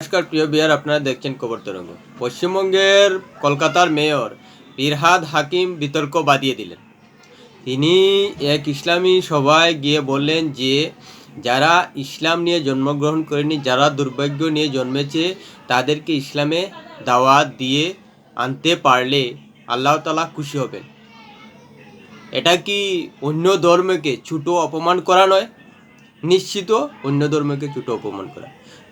নমস্কার, প্রিয় বিহার আপনারা দেখছেন খবর তরঙ্গ। পশ্চিমবঙ্গের কলকাতার মেয়র ফিরহাদ হাকিম বিতর্ক বাদিয়ে দিলেন। তিনি এক ইসলামী সভায় গিয়ে বললেন যে, যারা ইসলাম নিয়ে জন্মগ্রহণ করেনি, যারা দুর্ভাগ্য নিয়ে জন্মেছে, তাদেরকে ইসলামে দাওয়াত দিয়ে আনতে পারলে আল্লাহ তালা খুশি হবেন। এটা কি অন্য ধর্মকে ছুটো অপমান করা নয়? নিশ্চিত অন্য ধর্মকে ছোটো অপমান করা।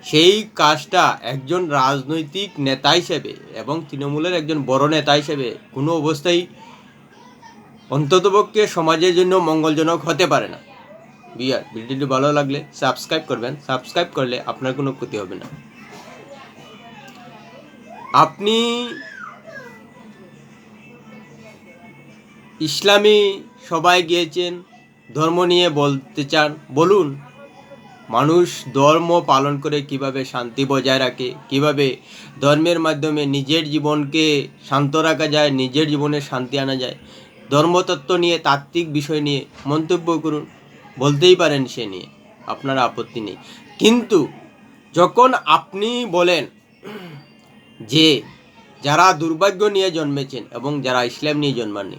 সেই কাজটা একজন রাজনৈতিক নেতা হিসেবে এবং তৃণমূলের একজন বড় নেতা হিসেবে কোনো অবস্থায় অন্ততপক্ষে সমাজের জন্য মঙ্গলজনক হতে পারে না। বিয়ার, ভিডিওটি ভালো লাগলে সাবস্ক্রাইব করবেন। সাবস্ক্রাইব করলে আপনার কোনো ক্ষতি হবে না। আপনি ইসলামী সবাই গিয়েছেন, ধর্ম নিয়ে বলতে চান, বলুন। মানুষ ধর্ম পালন করে কীভাবে শান্তি বজায় রাখে, কীভাবে ধর্মের মাধ্যমে নিজের জীবনকে শান্ত রাখা যায়, নিজের জীবনে শান্তি আনা যায়, ধর্মতত্ত্ব নিয়ে, তাত্ত্বিক বিষয় নিয়ে মন্তব্য করুন, বলতেই পারেন সে নিয়ে, আপনার আপত্তি নেই। কিন্তু যখন আপনি বলেন যে যারা দুর্ভাগ্য নিয়ে জন্মেছেন এবং যারা ইসলাম নিয়ে জন্মাননি,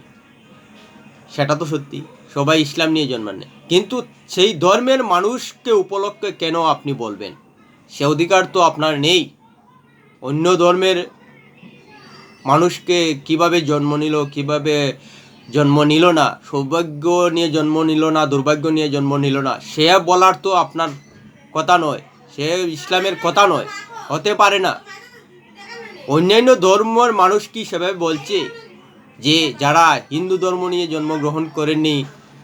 সেটা তো সত্যি। সবাই ইসলাম নিয়ে জন্মানে। কিন্তু সেই ধর্মের মানুষকে উপলক্ষে কেন আপনি বলবেন? সে অধিকার তো আপনার নেই। অন্য ধর্মের মানুষকে কীভাবে জন্ম নিল, কীভাবে জন্ম নিল না, সৌভাগ্য নিয়ে জন্ম নিল না, দুর্ভাগ্য নিয়ে জন্ম নিল না, সে বলার তো আপনার কথা নয়, সে ইসলামের কথা নয়, হতে পারে না। অন্যান্য ধর্মের মানুষ কি সেভাবে বলছে? যে যারা হিন্দু ধর্ম নিয়ে জন্মগ্রহণ করেননি,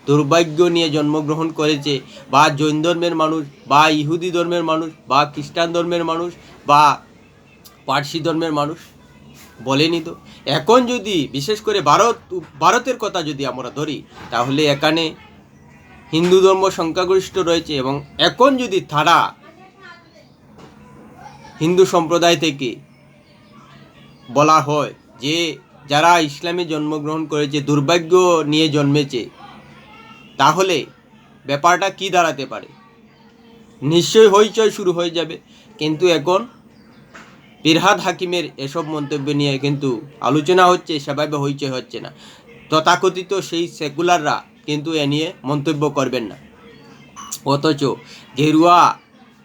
দুর্ভাগ্য নিয়ে জন্মগ্রহণ করেছে, বা জৈন ধর্মের মানুষ, বা ইহুদি ধর্মের মানুষ, বা খ্রিস্টান ধর্মের মানুষ, বা পার্সি ধর্মের মানুষ, বলেনি তো? এখন যদি, বিশেষ করে ভারত, ভারতের কথা যদি আমরা ধরি, তাহলে এখানে হিন্দু ধর্ম সংখ্যাগরিষ্ঠ রয়েছে এবং এখন যদি তারা হিন্দু সম্প্রদায় থেকে বলা হয় যে যারা ইসলামে জন্মগ্রহণ করেছে দুর্ভাগ্য নিয়ে জন্মেছে, তাহলে ব্যাপারটা কি দাঁড়াতে পারে? নিশ্চয়ই হইচই শুরু হয়ে যাবে, কিন্তু এখন ফিরহাদ হাকিমের এসব মন্তব্য নিয়ে কিন্তু আলোচনা হচ্ছে, সেভাবে হইচই হচ্ছে না। তথাকথিত সেই সেকুলাররা কিন্তু এ নিয়ে মন্তব্য করবেন না। অথচ গেরুয়া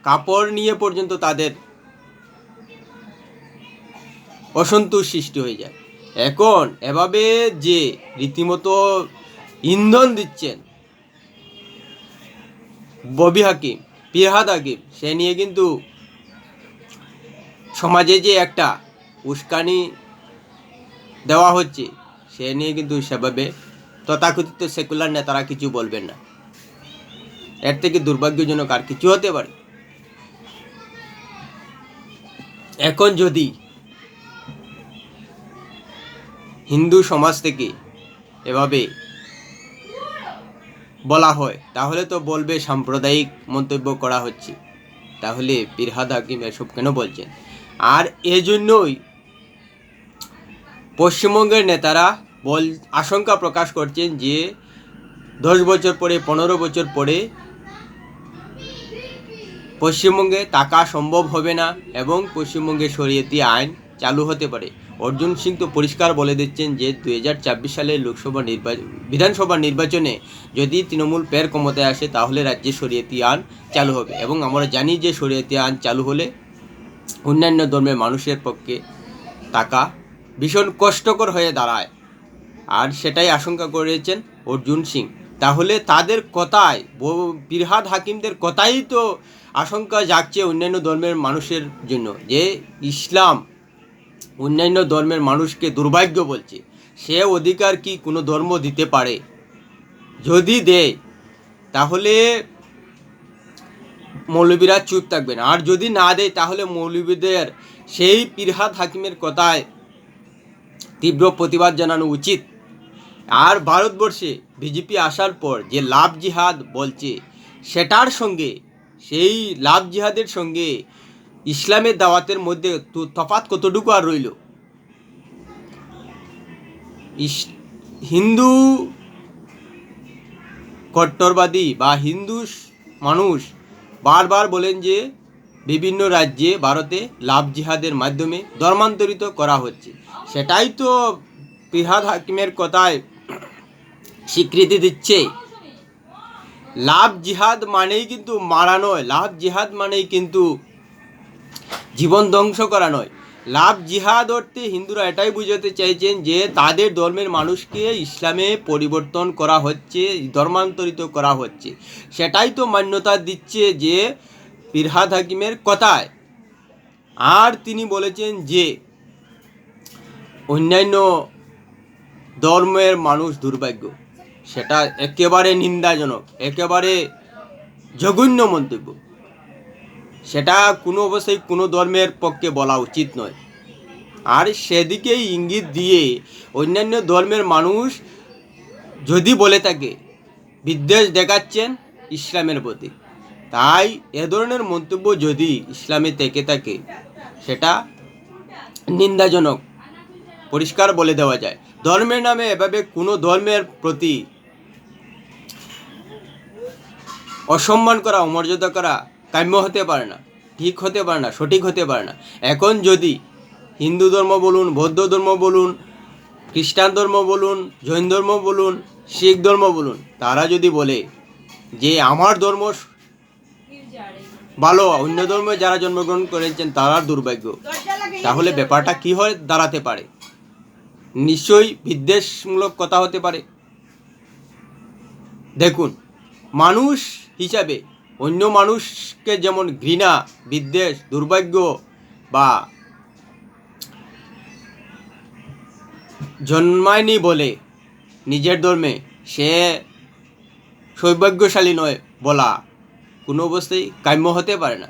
কাপড় নিয়ে পর্যন্ত তাদের অসন্তোষ সৃষ্টি হয়ে যায়। এখন এভাবে যে রীতিমতো ইন্ধন দিচ্ছেন ববি হাকিম পিরহাদ হাকিম, সে নিয়ে কিন্তু সমাজে যে একটা উস্কানি দেওয়া হচ্ছে, সে নিয়ে কিন্তু সেভাবে তথাকথিত সেকুলার নেতারা কিছু বলবেন না। এর থেকে দুর্ভাগ্যজনক আর কিছু হতে পারে। এখন যদি হিন্দু সমাজ থেকে এভাবে বলা হয়, তাহলে তো বলবে সাম্প্রদায়িক মন্তব্য করা হচ্ছে। তাহলে পিরহাদ হাকিম এসব কেন বলছেন? আর এজন্যই পশ্চিমবঙ্গের নেতারা বল, আশঙ্কা প্রকাশ করছেন যে দশ বছর পরে, পনেরো বছর পরে পশ্চিমবঙ্গে টাকা সম্ভব হবে না এবং পশ্চিমবঙ্গে শরীয়তি আইন চালু হতে পারে। অর্জুন সিং তো পরিষ্কার বলে দিচ্ছেন যে দুই হাজার ছাব্বিশ সালের লোকসভা নির্বাচন বিধানসভা নির্বাচনে যদি তৃণমূল পের ক্ষমতায় আসে, তাহলে রাজ্যে শরীয়তি আইন চালু হবে। এবং আমরা জানি যে শরীয়তি আইন চালু হলে অন্যান্য ধর্মের মানুষের পক্ষে টাকা ভীষণ কষ্টকর হয়ে দাঁড়ায়। আর সেটাই আশঙ্কা করেছেন অর্জুন সিং। তাহলে তাদের কথায় বিরহাদ হাকিমদের কথাই তো আশঙ্কা জাগছে অন্যান্য ধর্মের মানুষের জন্য যে ইসলাম অন্যান্য ধর্মের মানুষকে দুর্ভাগ্য বলছে। সে অধিকার কি কোনো ধর্ম দিতে পারে? যদি দেয়, তাহলে মৌলবীরা চুপ থাকবেন। আর যদি না দেয়, তাহলে মৌলবীদের সেই পিরহাদ হাকিমের কথায় তীব্র প্রতিবাদ জানানো উচিত। আর ভারতবর্ষে বিজেপি আসার পর যে লাভ জিহাদ বলছে, সেটার সঙ্গে, সেই লাভ জিহাদের সঙ্গে ইসলামের দাওয়াতের মধ্যে তো- তফাৎ কতটুকু আর রইল? হিন্দু কট্টরবাদী বা হিন্দু মানুষ বারবার বলেন যে বিভিন্ন রাজ্যে ভারতে লাভ জিহাদের মাধ্যমে ধর্মান্তরিত করা হচ্ছে। সেটাই তো পিরহাদ হাকিমের কথায় স্বীকৃতি দিচ্ছে। লাভ জিহাদ মানেই কিন্তু মারা নয়, লাভ জিহাদ মানেই কিন্তু জীবন ধ্বংস করা নয়। লাভ জিহাদ অর্থে হিন্দুরা এটাই বুঝাতে চাইছেন যে, তাদের ধর্মের মানুষকে ইসলামে পরিবর্তন করা হচ্ছে, ধর্মান্তরিত করা হচ্ছে। সেটাই তো মান্যতা দিচ্ছে যে পিরহাদ হাকিমের কথায়। আর তিনি বলেছেন যে, অন্যান্য ধর্মের মানুষ দুর্ভাগ্য। সেটা একেবারে নিন্দাজনক, একেবারে জঘন্য মন্তব্য। সেটা কোনো অবস্থায় কোনো ধর্মের পক্ষে বলা উচিত নয়। আর সেদিকেই ইঙ্গিত দিয়ে অন্যান্য ধর্মের মানুষ যদি বলে থাকে, বিদ্বেষ দেখাচ্ছেন ইসলামের প্রতি, তাই এ ধরনের মন্তব্য যদি ইসলামে থেকে থাকে, সেটা নিন্দাজনক, পরিষ্কার বলে দেওয়া যায়। ধর্মের নামে এভাবে কোনো ধর্মের প্রতি অসম্মান করা, অমর্যাদা করা কাম্য হতে পারে না, ঠিক হতে পারে না, সঠিক হতে পারে না। এখন যদি হিন্দু ধর্ম বলুন, বৌদ্ধ ধর্ম বলুন, খ্রিস্টান ধর্ম বলুন, জৈন ধর্ম বলুন, শিখ ধর্ম বলুন, তারা যদি বলে যে আমার ধর্ম ভালো, অন্য ধর্মে যারা জন্মগ্রহণ করেছেন তারা দুর্ভাগ্য, তাহলে ব্যাপারটা কি হয়ে দাঁড়াতে পারে? নিশ্চয়ই বিদ্বেষমূলক কথা হতে পারে। দেখুন, মানুষ হিসাবে অন্য মানুষকে যেমন ঘৃণা, বিদ্বেষ, দুর্ভাগ্য বা জন্মায়নি বলে নিজের ধর্মে সে সৌভাগ্যশালী নয় বলা কোনো অবস্থায় কাম্য হতে পারে না।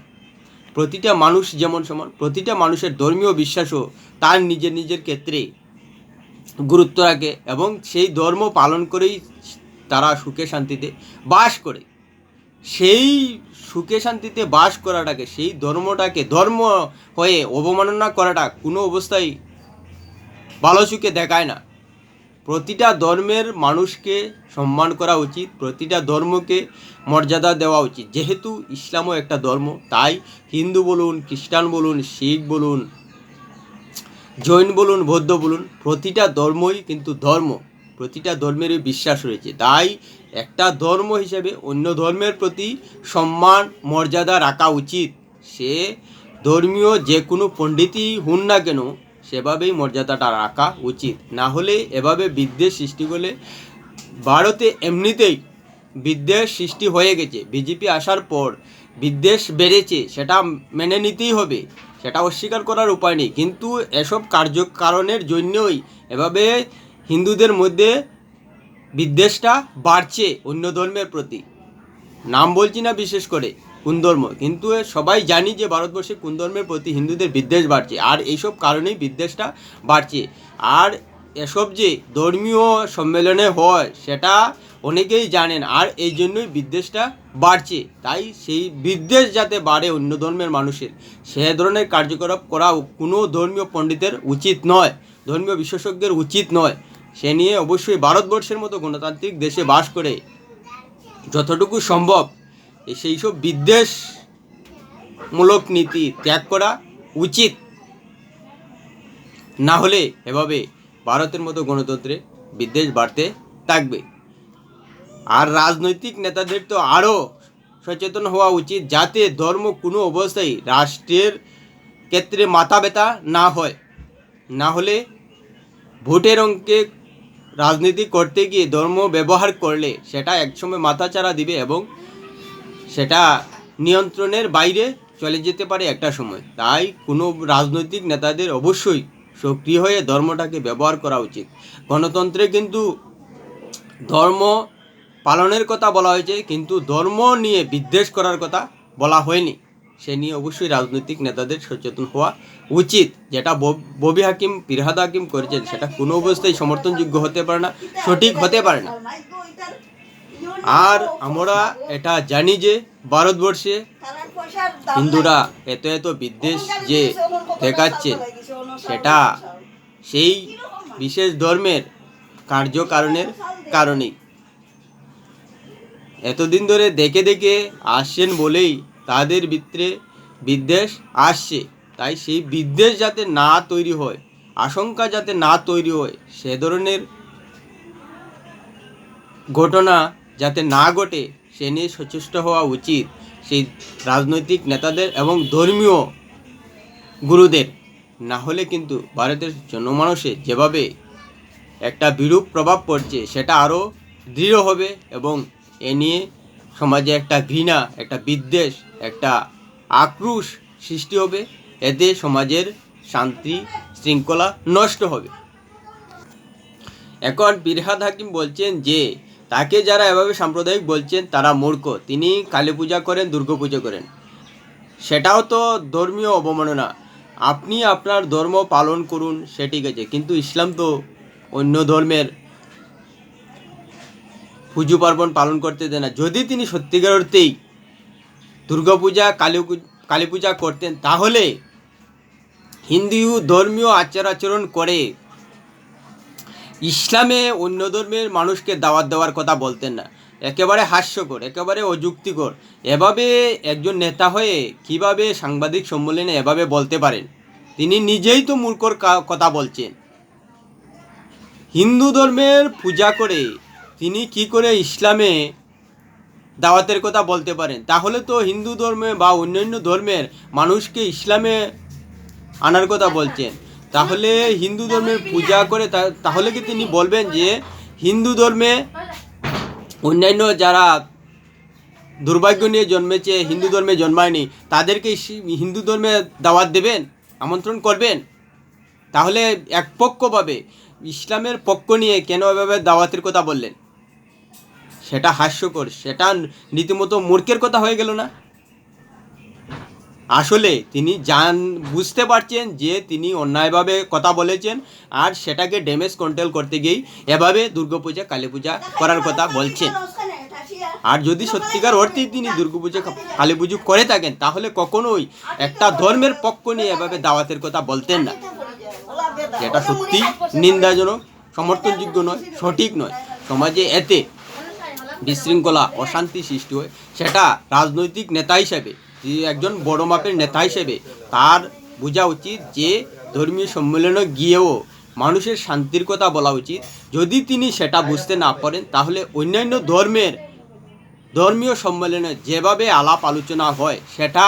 প্রতিটা মানুষ যেমন সমান, প্রতিটা মানুষের ধর্মীয় বিশ্বাসও তার নিজের নিজের ক্ষেত্রে গুরুত্ব রাখে এবং সেই ধর্ম পালন করেই তারা সুখে শান্তিতে বাস করে। সেই সুখে শান্তিতে বাস করাটাকে, সেই ধর্মটাকে, ধর্ম হয়ে অবমাননা করাটা কোনো অবস্থায় ভালো সুখে দেখায় না। প্রতিটা ধর্মের মানুষকে সম্মান করা উচিত, প্রতিটা ধর্মকে মর্যাদা দেওয়া উচিত। যেহেতু ইসলামও একটা ধর্ম, তাই হিন্দু বলুন, খ্রিস্টান বলুন, শিখ বলুন, জৈন বলুন, বৌদ্ধ বলুন, প্রতিটা ধর্মই কিন্তু ধর্ম, প্রতিটা ধর্মেরই বিশ্বাস রয়েছে। তাই একটা ধর্ম হিসেবে অন্য ধর্মের প্রতি সম্মান, মর্যাদা রাখা উচিত। সে ধর্মীয় যে কোনো পণ্ডিতই হন না কেন, সেভাবেই মর্যাদাটা রাখা উচিত। না হলে এভাবে বিদ্বেষ সৃষ্টি করলে ভারতে এমনিতেই বিদ্বেষ সৃষ্টি হয়ে গেছে। বিজেপি আসার পর বিদ্বেষ বেড়েছে, সেটা মেনে নিতেই হবে, সেটা অস্বীকার করার উপায় নেই। কিন্তু এসব কার্য কারণের জন্যই এভাবে হিন্দুদের মধ্যে বিদ্বেষটা বাড়ছে অন্য ধর্মের প্রতি। নাম বলছি না বিশেষ করে কোন ধর্ম, কিন্তু সবাই জানি যে ভারতবর্ষে কোন ধর্মের প্রতি হিন্দুদের বিদ্বেষ বাড়ছে, আর এইসব কারণেই বিদ্বেষটা বাড়ছে। আর এসব যে ধর্মীয় সম্মেলনে হয়, সেটা অনেকেই জানেন, আর এই জন্যই বিদ্বেষটা বাড়ছে। তাই সেই বিদ্বেষ যাতে বাড়ে অন্য ধর্মের মানুষের, সে ধরনের কার্যকলাপ করা কোনো ধর্মীয় পণ্ডিতের উচিত নয়, ধর্মীয় বিশেষজ্ঞের উচিত নয়। সে নিয়ে অবশ্যই ভারতবর্ষের মতো গণতান্ত্রিক দেশে বাস করে যতটুকু সম্ভব সেই সব বিদ্বেষমূলক নীতি ত্যাগ করা উচিত। না হলে এভাবে ভারতের মতো গণতন্ত্রে বিদ্বেষ বাড়তে থাকবে। আর রাজনৈতিক নেতাদের তো আরও সচেতন হওয়া উচিত যাতে ধর্ম কোনো অবস্থায় রাষ্ট্রের ক্ষেত্রে মাথা ব্যথা না হয়। না হলে ভোটের অঙ্কে রাজনীতি করতে গিয়ে ধর্ম ব্যবহার করলে সেটা একসময় মাথাচাড়া দিবে এবং সেটা নিয়ন্ত্রণের বাইরে চলে যেতে পারে একটা সময়। তাই কোনো রাজনৈতিক নেতাদের অবশ্যই সক্রিয় হয়ে ধর্মটাকে ব্যবহার করা উচিত। গণতন্ত্রে কিন্তু ধর্ম পালনের কথা বলা হয়েছে, কিন্তু ধর্ম নিয়ে বিদ্বেষ করার কথা বলা হয়নি। সে নিয়ে অবশ্যই রাজনৈতিক নেতাদের সচেতন হওয়া উচিত। যেটা বব- হাকিম পিরহাদ হাকিম করেছেন, সেটা কোনো অবস্থায় সমর্থনযোগ্য হতে পারে না, সঠিক হতে পারে না। আর আমরা এটা জানি যে ভারতবর্ষে হিন্দুরা এত এত বিদ্বেষ যে দেখাচ্ছে, সেটা সেই বিশেষ ধর্মের কার্যকারণের কারণেই। এতদিন ধরে দেখে দেখে আসছেন বলেই তাদের ভিতরে বিদ্বেষ আসছে। তাই সেই বিদ্বেষ যাতে না তৈরি হয়, আশঙ্কা যাতে না তৈরি হয়, সে ধরনের ঘটনা যাতে না ঘটে, সে নিয়ে সচেষ্ট হওয়া উচিত সেই রাজনৈতিক নেতাদের এবং ধর্মীয় গুরুদের। না হলে কিন্তু ভারতের জনমানসে যেভাবে একটা বিরূপ প্রভাব পড়ছে, সেটা আরও দৃঢ় হবে এবং এ নিয়ে সমাজে একটা ঘৃণা, একটা বিদ্বেষ, একটা আক্রোশ সৃষ্টি হবে। এতে সমাজের শান্তি শৃঙ্খলা নষ্ট হবে। এখন বিরহাদ হাকিম বলছেন যে, তাকে যারা এভাবে সাম্প্রদায়িক বলছেন, তারা মূর্খ। তিনি কালী পূজা করেন, দুর্গা পূজা করেন। সেটাও তো ধর্মীয় অবমাননা। আপনি আপনার ধর্ম পালন করুন, সে ঠিক আছে। কিন্তু ইসলাম তো অন্য ধর্মের পুজো পার্বণ পালন করতে দেয় না। যদি তিনি সত্যিকার অর্থেই দুর্গাপূজা কালী কালী পূজা করতেন, তাহলে হিন্দু ধর্মীয় আচার আচরণ করে ইসলামে অন্য ধর্মের মানুষকে দাওয়াত দেওয়ার কথা বলতেন না। একেবারে হাস্যকর, একেবারে অযুক্তিকর। এভাবে একজন নেতা হয়ে কীভাবে সাংবাদিক সম্মেলনে এভাবে বলতে পারেন? তিনি নিজেই তো মূর্খর কথা বলছেন। হিন্দু ধর্মের পূজা করে তিনি কি করে ইসলামে দাওয়াতের কথা বলতে পারেন? তাহলে তো হিন্দু ধর্মে বা অন্যান্য ধর্মের মানুষকে ইসলামে আনার কথা বলছেন। তাহলে হিন্দু ধর্মের পূজা করে তাহলে কি তিনি বলবেন যে হিন্দু ধর্মে অন্যান্য যারা দুর্ভাগ্য নিয়ে জন্মেছে, হিন্দু ধর্মে জন্মায়নি, তাদেরকে হিন্দু ধর্মে দাওয়াত দেবেন? আমন্ত্রণ করবেন? তাহলে একপক্ষভাবে ইসলামের পক্ষ নিয়ে কেন এভাবে দাওয়াতের কথা বললেন? সেটা হাস্যকর, সেটা রীতিমতো মূর্খের কথা হয়ে গেল না? আসলে তিনি জান, বুঝতে পারছেন যে তিনি অন্যায়ভাবে কথা বলেছেন আর সেটাকে ড্যামেজ কন্ট্রোল করতে গিয়েই এভাবে দুর্গাপূজা কালী পূজা করার কথা বলছেন। আর যদি সত্যিকার অর্থেই তিনি দুর্গাপূজা কালী পুজো করে থাকেন, তাহলে কখনোই একটা ধর্মের পক্ষ নিয়ে এভাবে দাওয়াতের কথা বলতেন না। যেটা সত্যি নিন্দাজনক, সমর্থনযোগ্য নয়, সঠিক নয়। সমাজে এতে বিশৃঙ্খলা, অশান্তি সৃষ্টি হয়। সেটা রাজনৈতিক নেতা হিসেবে, যে একজন বড় মাপের নেতা হিসেবে তার বোঝা উচিত যে ধর্মীয় সম্মেলনে গিয়েও মানুষের শান্তির কথা বলা উচিত। যদি তিনি সেটা বুঝতে না পারেন, তাহলে অন্যান্য ধর্মের, ধর্মীয় সম্মেলনে যেভাবে আলাপ আলোচনা হয়, সেটা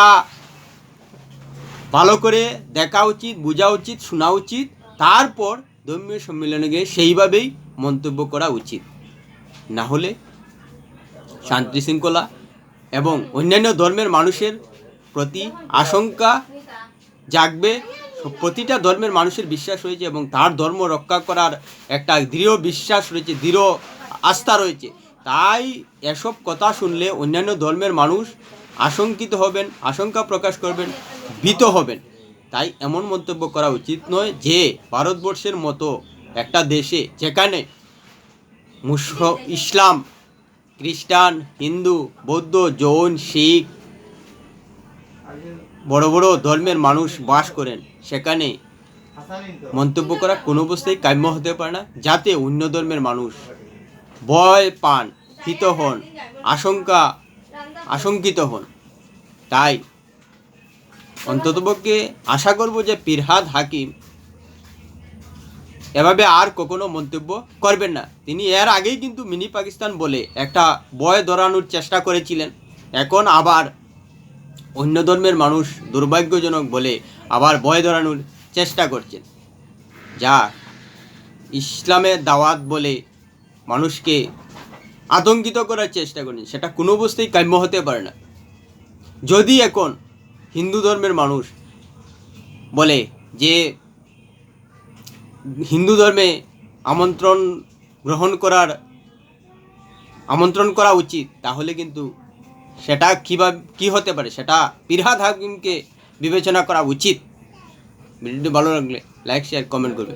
ভালো করে দেখা উচিত, বোঝা উচিত, শোনা উচিত। তারপর ধর্মীয় সম্মেলনে গিয়ে সেইভাবেই মন্তব্য করা উচিত। না হলে শান্তি শৃঙ্খলা এবং অন্যান্য ধর্মের মানুষের প্রতি আশঙ্কা জাগবে। প্রতিটা ধর্মের মানুষের বিশ্বাস রয়েছে এবং তার ধর্ম রক্ষা করার একটা দৃঢ় বিশ্বাস রয়েছে, দৃঢ় আস্থা রয়েছে। তাই এসব কথা শুনলে অন্যান্য ধর্মের মানুষ আশঙ্কিত হবেন, আশঙ্কা প্রকাশ করবেন, ভীত হবেন। তাই এমন মন্তব্য করা উচিত নয় যে ভারতবর্ষের মতো একটা দেশে যেখানে মুস ইসলাম খ্রিস্টান, হিন্দু, বৌদ্ধ, জৈন, শিখ বড় বড় ধর্মের মানুষ বাস করেন। সেখানে মন্তব্য করা কোনো অবস্থায় কাম্য হতে পারে না, যাতে অন্য ধর্মের মানুষ ভয় পান, ভীত হন, আশঙ্কা, আশঙ্কিত হন। তাই অন্ততপক্ষে আশা করব যে পিরহাদ হাকিম এভাবে আর কখনো মন্তব্য করবেন না। তিনি এর আগেই কিন্তু মিনি পাকিস্তান বলে একটা বয় ধরানোর চেষ্টা করেছিলেন। এখন আবার অন্য ধর্মের মানুষ দুর্ভাগ্যজনক বলে আবার বয় ধরানোর চেষ্টা করছেন। যা ইসলামের দাওয়াত বলে মানুষকে আতঙ্কিত করার চেষ্টা করেন, সেটা কোনো অবস্থায় কাম্য হতে পারে না। যদি এখন হিন্দু ধর্মের মানুষ বলে যে হিন্দু ধর্মে আমন্ত্রণ গ্রহণ করার, আমন্ত্রণ করা উচিত, তাহলে কিন্তু সেটা কীভাবে, কী হতে পারে? সেটা পিরহাদ হাকিমকে বিবেচনা করা উচিত। ভিডিওটি ভালো লাগলে লাইক শেয়ার কমেন্ট করবে